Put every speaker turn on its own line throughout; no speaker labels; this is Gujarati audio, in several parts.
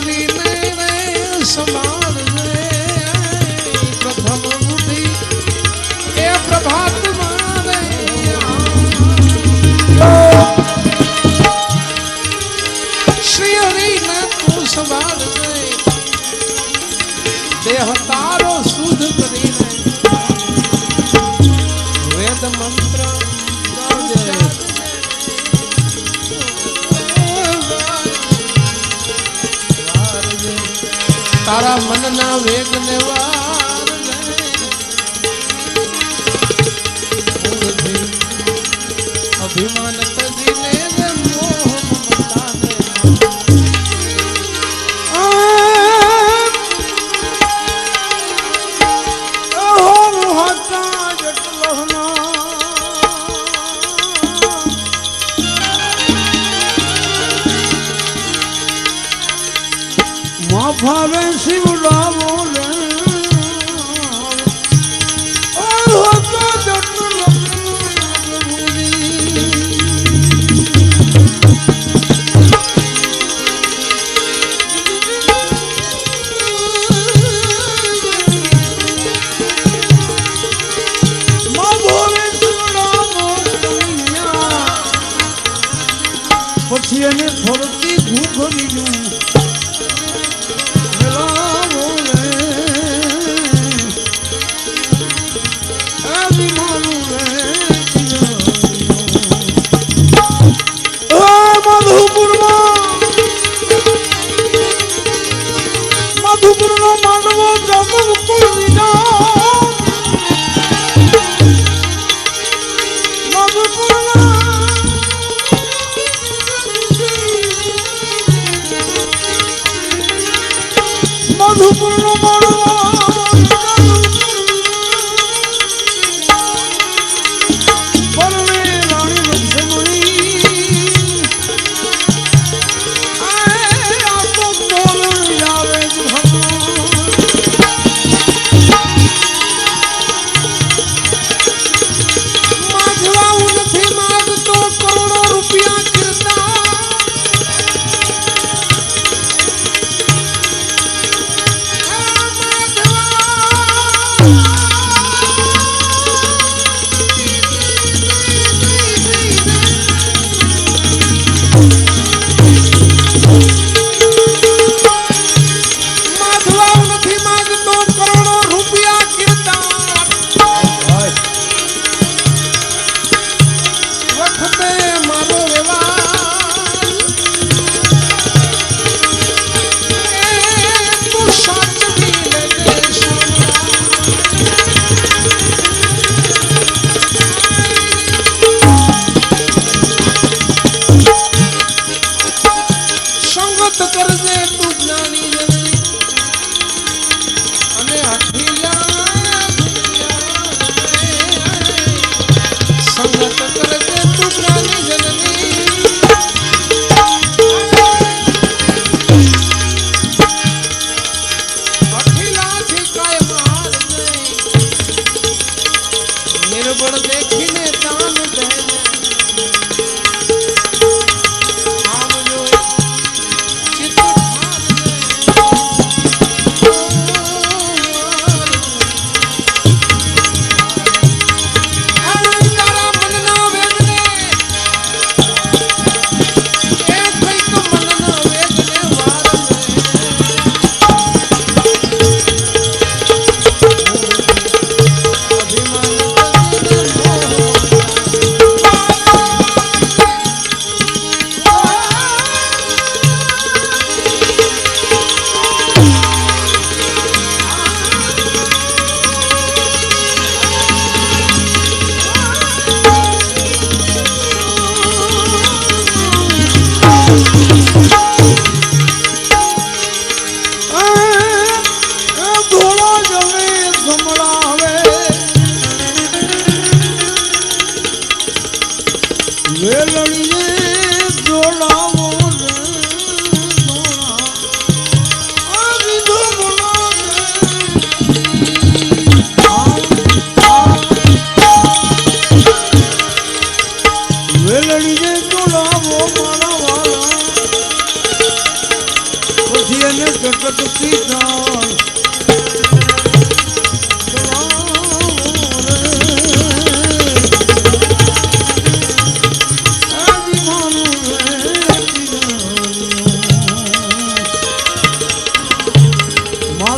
કરીને સમાળજે
પ્રથમ ઉઠી એ પ્રભાત મારે શ્રી હરિને તું દેહતા તારા મનના વેગ ને અભિમાન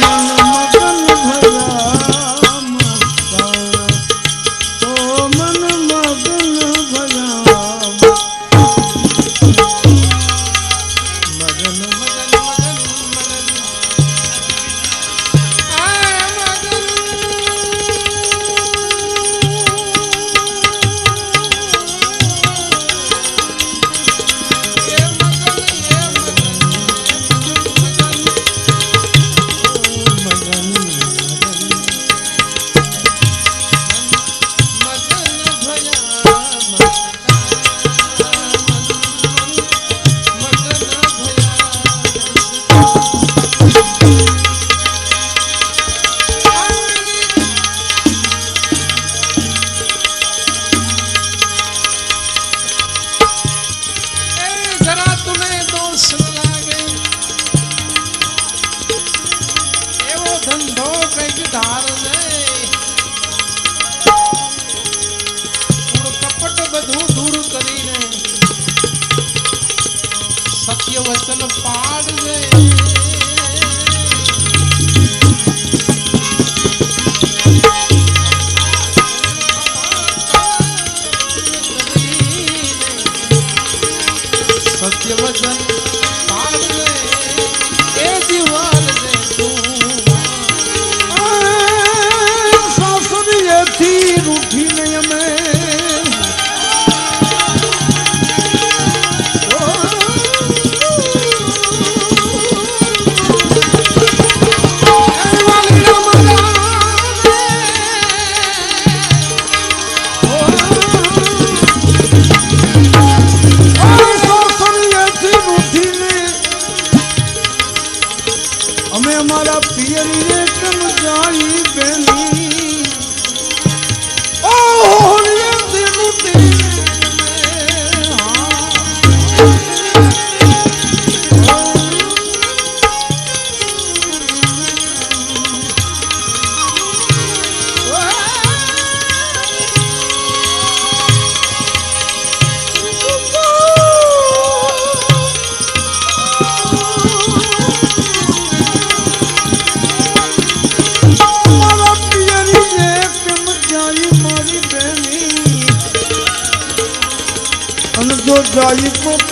no, no, no. સત્ય વચન પાડજે સત્ય વચન Jaiz, you?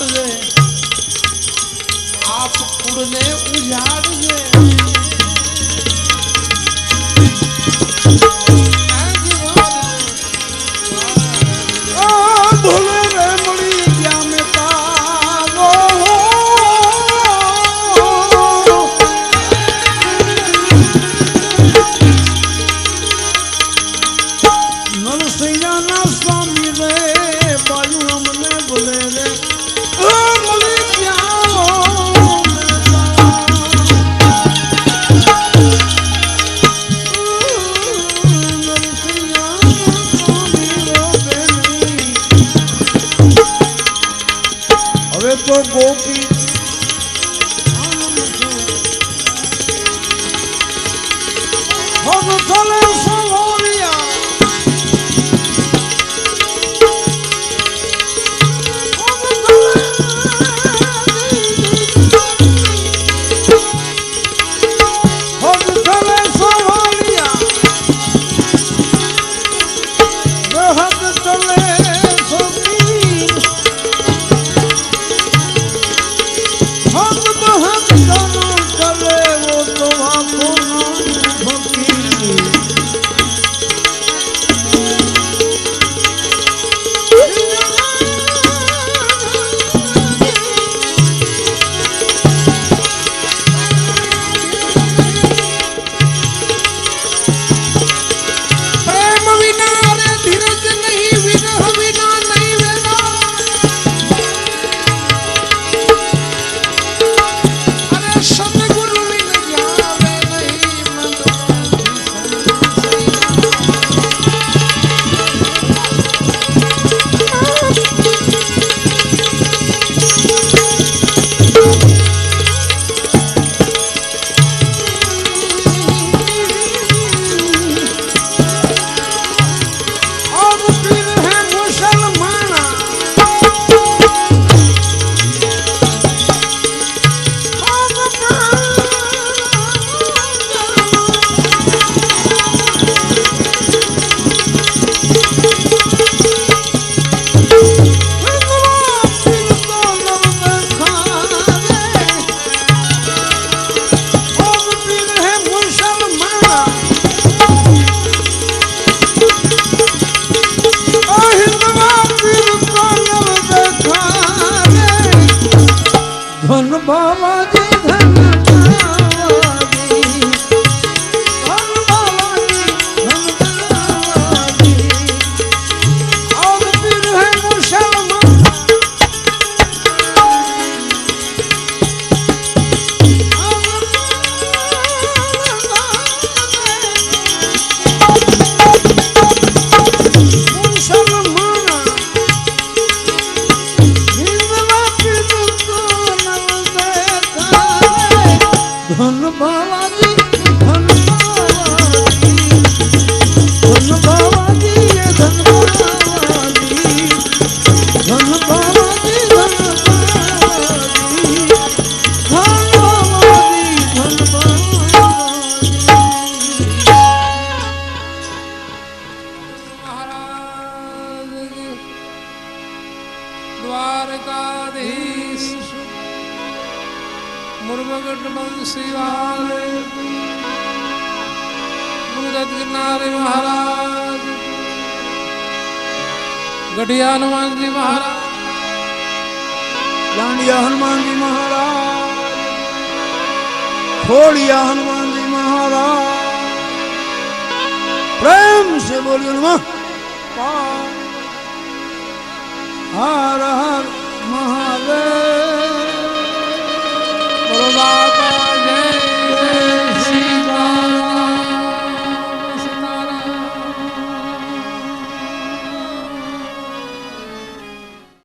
રટજે આપ કુળને ઉજાડજે
ধন বালাজি ગઢિયા હનુમાનજી મહારાજ.
દાંડિયા હનુમાનજી મહારાજ. ખોડિયા હનુમાનજી મહારાજ. પ્રેમ સે બોલ્યો નમઃ હર હર મહાદેવ.